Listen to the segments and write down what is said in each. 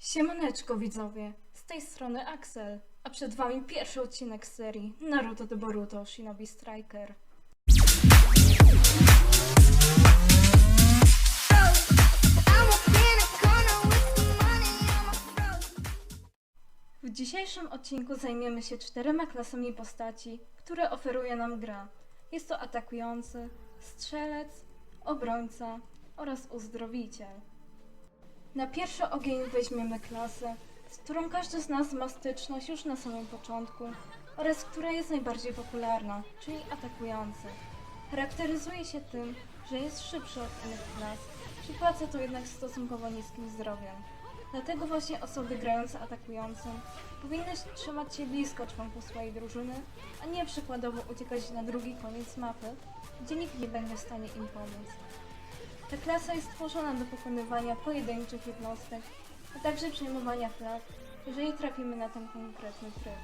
Siemaneczko widzowie, z tej strony Axel, a przed wami pierwszy odcinek serii Naruto de Boruto Shinobi Striker. W dzisiejszym odcinku zajmiemy się czterema klasami postaci, które oferuje nam gra. Jest to atakujący, strzelec, obrońca oraz uzdrowiciel. Na pierwszy ogień weźmiemy klasę, z którą każdy z nas ma styczność już na samym początku oraz która jest najbardziej popularna, czyli atakujący. Charakteryzuje się tym, że jest szybszy od innych klas, przypłaca to jednak stosunkowo niskim zdrowiem. Dlatego właśnie osoby grające atakującym powinny trzymać się blisko członków swojej drużyny, a nie przykładowo uciekać na drugi koniec mapy, gdzie nikt nie będzie w stanie im pomóc. Ta klasa jest stworzona do pokonywania pojedynczych jednostek, a także przejmowania flag, jeżeli trafimy na ten konkretny tryb.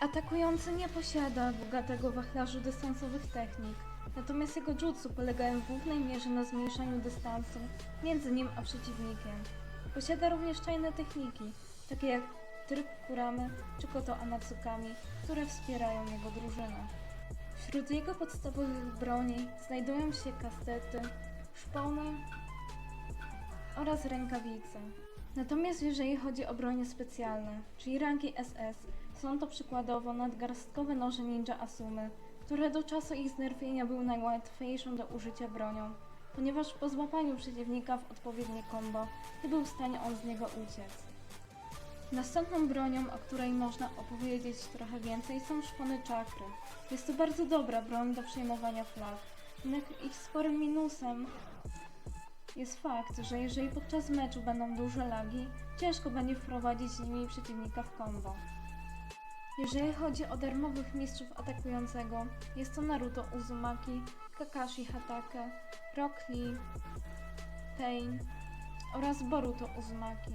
Atakujący nie posiada bogatego wachlarzu dystansowych technik, natomiast jego jutsu polegają w głównej mierze na zmniejszaniu dystansu między nim a przeciwnikiem. Posiada również tajne techniki, takie jak tryb kuramy czy koto Amatsukami, które wspierają jego drużynę. Wśród jego podstawowych broni znajdują się kastety, szpony oraz rękawice. Natomiast jeżeli chodzi o bronie specjalne, czyli rangi SS, są to przykładowo nadgarstkowe noże ninja Asumy, które do czasu ich znerwienia były najłatwiejszą do użycia bronią, ponieważ po złapaniu przeciwnika w odpowiednie combo nie był w stanie on z niego uciec. Następną bronią, o której można opowiedzieć trochę więcej, są szpony czakry. Jest to bardzo dobra broń do przejmowania flag. Jednak ich sporym minusem jest fakt, że jeżeli podczas meczu będą duże lagi, ciężko będzie wprowadzić nimi przeciwnika w combo. Jeżeli chodzi o darmowych mistrzów atakującego, jest to Naruto Uzumaki, Kakashi Hatake, Rock Lee, Pain oraz Boruto Uzumaki.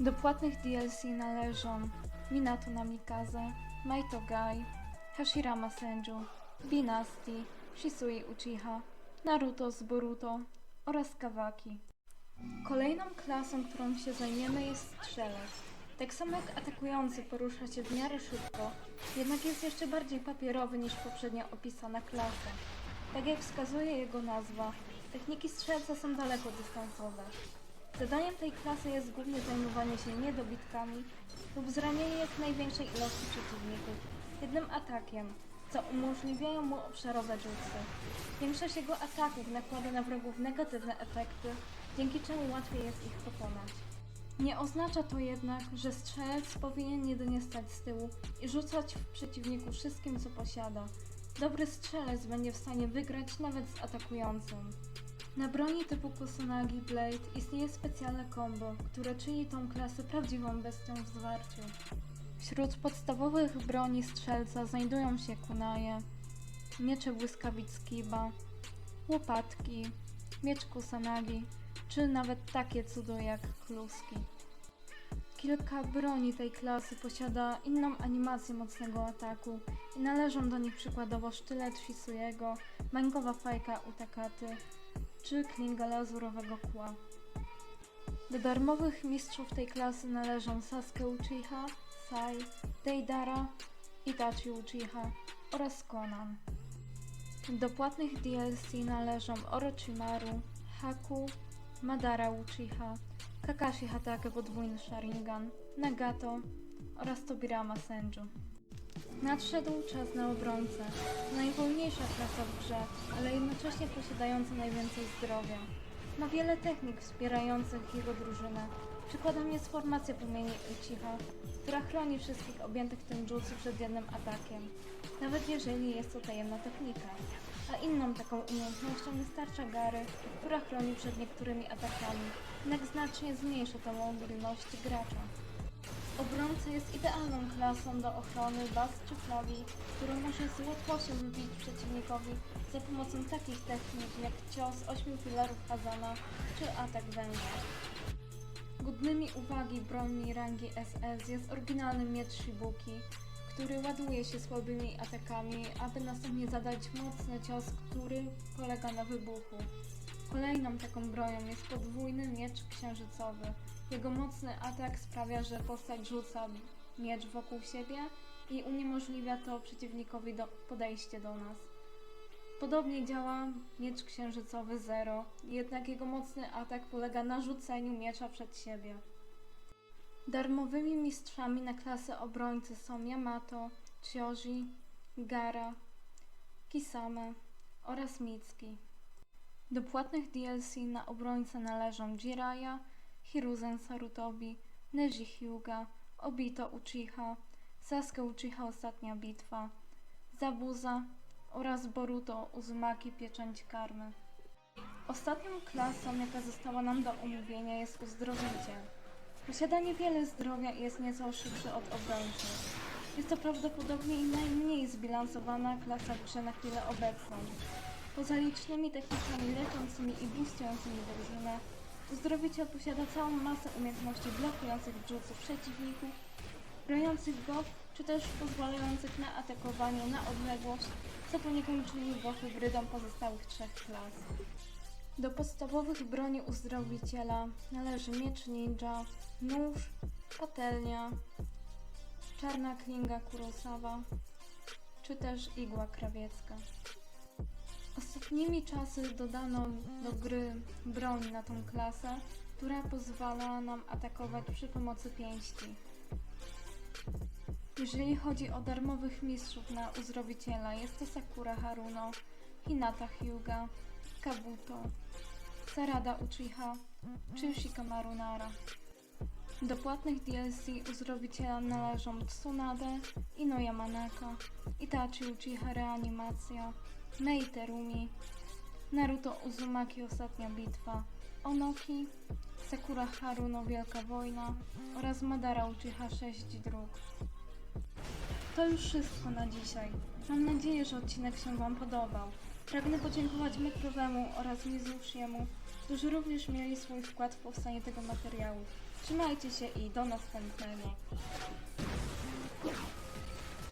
Do płatnych DLC należą Minato Namikaze, Maito Gai, Hashirama Senju, Binasti, Shisui Uchiha, Naruto z Boruto oraz Kawaki. Kolejną klasą, którą się zajmiemy jest strzelec. Tak samo jak atakujący porusza się w miarę szybko, jednak jest jeszcze bardziej papierowy niż poprzednio opisana klasa. Tak jak wskazuje jego nazwa, techniki strzelca są daleko dystansowe. Zadaniem tej klasy jest głównie zajmowanie się niedobitkami lub zranienie jak największej ilości przeciwników jednym atakiem, co umożliwiają mu obszarowe rzuty. Większość jego ataków nakłada na wrogów negatywne efekty, dzięki czemu łatwiej jest ich pokonać. Nie oznacza to jednak, że strzelec powinien jedynie stać z tyłu i rzucać w przeciwniku wszystkim, co posiada. Dobry strzelec będzie w stanie wygrać nawet z atakującym. Na broni typu Kusanagi Blade istnieje specjalne combo, które czyni tą klasę prawdziwą bestią w zwarciu. Wśród podstawowych broni strzelca znajdują się kunaje, miecze błyskawic Kiba, łopatki, miecz Kusanagi, czy nawet takie cudo jak kluski. Kilka broni tej klasy posiada inną animację mocnego ataku i należą do nich przykładowo sztylet Shisuyego, mangowa fajka Utakaty czy klinga lazurowego kła. Do darmowych mistrzów tej klasy należą Sasuke Uchiha, Sai, Deidara, Itachi Uchiha oraz Conan. Do płatnych DLC należą Orochimaru, Haku, Madara Uchiha, Kakashi Hatake podwójny Sharingan, Nagato oraz Tobirama Senju. Nadszedł czas na obrońcę. Najwolniejsza klasa w grze, ale jednocześnie posiadająca najwięcej zdrowia. Ma wiele technik wspierających jego drużynę. Przykładem jest formacja płomieni Uchiha, która chroni wszystkich objętych tym jutsu przed jednym atakiem, nawet jeżeli jest to tajemna technika. A inną taką umiejętnością jest tarcza Gary, która chroni przed niektórymi atakami, jednak znacznie zmniejsza to mobilność gracza. Obrońca jest idealną klasą do ochrony baz czy flagi, którą może z łatwością wybić przeciwnikowi za pomocą takich technik jak cios ośmiu filarów Hazana czy atak węża. Godnymi uwagi broni rangi SS jest oryginalny miecz Shibuki, który ładuje się słabymi atakami, aby następnie zadać mocny cios, który polega na wybuchu. Kolejną taką bronią jest podwójny miecz księżycowy. Jego mocny atak sprawia, że postać rzuca miecz wokół siebie i uniemożliwia to przeciwnikowi do, podejście do nas. Podobnie działa miecz księżycowy Zero, jednak jego mocny atak polega na rzuceniu miecza przed siebie. Darmowymi mistrzami na klasę obrońcy są Yamato, Chioji, Gara, Kisame oraz Mitsuki. Do płatnych DLC na obrońcę należą Jiraiya, Hiruzen Sarutobi, Neji Hyuga, Obito Uchiha, Sasuke Uchiha Ostatnia Bitwa, Zabuza oraz Boruto Uzumaki Pieczęć Karmy. Ostatnią klasą, jaka została nam do omówienia jest uzdrowiciel. Posiada niewiele zdrowia i jest nieco szybszy od obrońcy. Jest to prawdopodobnie najmniej zbilansowana klasa w grze na chwilę obecną. Poza licznymi technikami leczącymi i boostującymi drużynę, uzdrowiciel posiada całą masę umiejętności blokujących drzutów przeciwników, broniących go, czy też pozwalających na atakowanie na odległość, co poniekąd czyni go hybrydą pozostałych trzech klas. Do podstawowych broni uzdrowiciela należy miecz ninja, nóż, patelnia, czarna klinga Kurosawa, czy też igła krawiecka. Ostatnimi czasy dodano do gry broń na tą klasę, która pozwala nam atakować przy pomocy pięści. Jeżeli chodzi o darmowych mistrzów na uzdrowiciela, jest to Sakura Haruno, Hinata Hyuga, Kabuto, Sarada Uchiha czy Shikamaru Nara. Do płatnych DLC uzdrowiciela należą Tsunade, Ino Yamanaka, Itachi Uchiha Reanimacja, Mei Terumi, Naruto Uzumaki Ostatnia Bitwa, Onoki, Sakura Haruno Wielka Wojna oraz Madara Uchiha Sześć Dróg. To już wszystko na dzisiaj. Mam nadzieję, że odcinek się Wam podobał. Pragnę podziękować Mekrowemu oraz Mizushiemu, którzy również mieli swój wkład w powstanie tego materiału. Trzymajcie się i do następnego.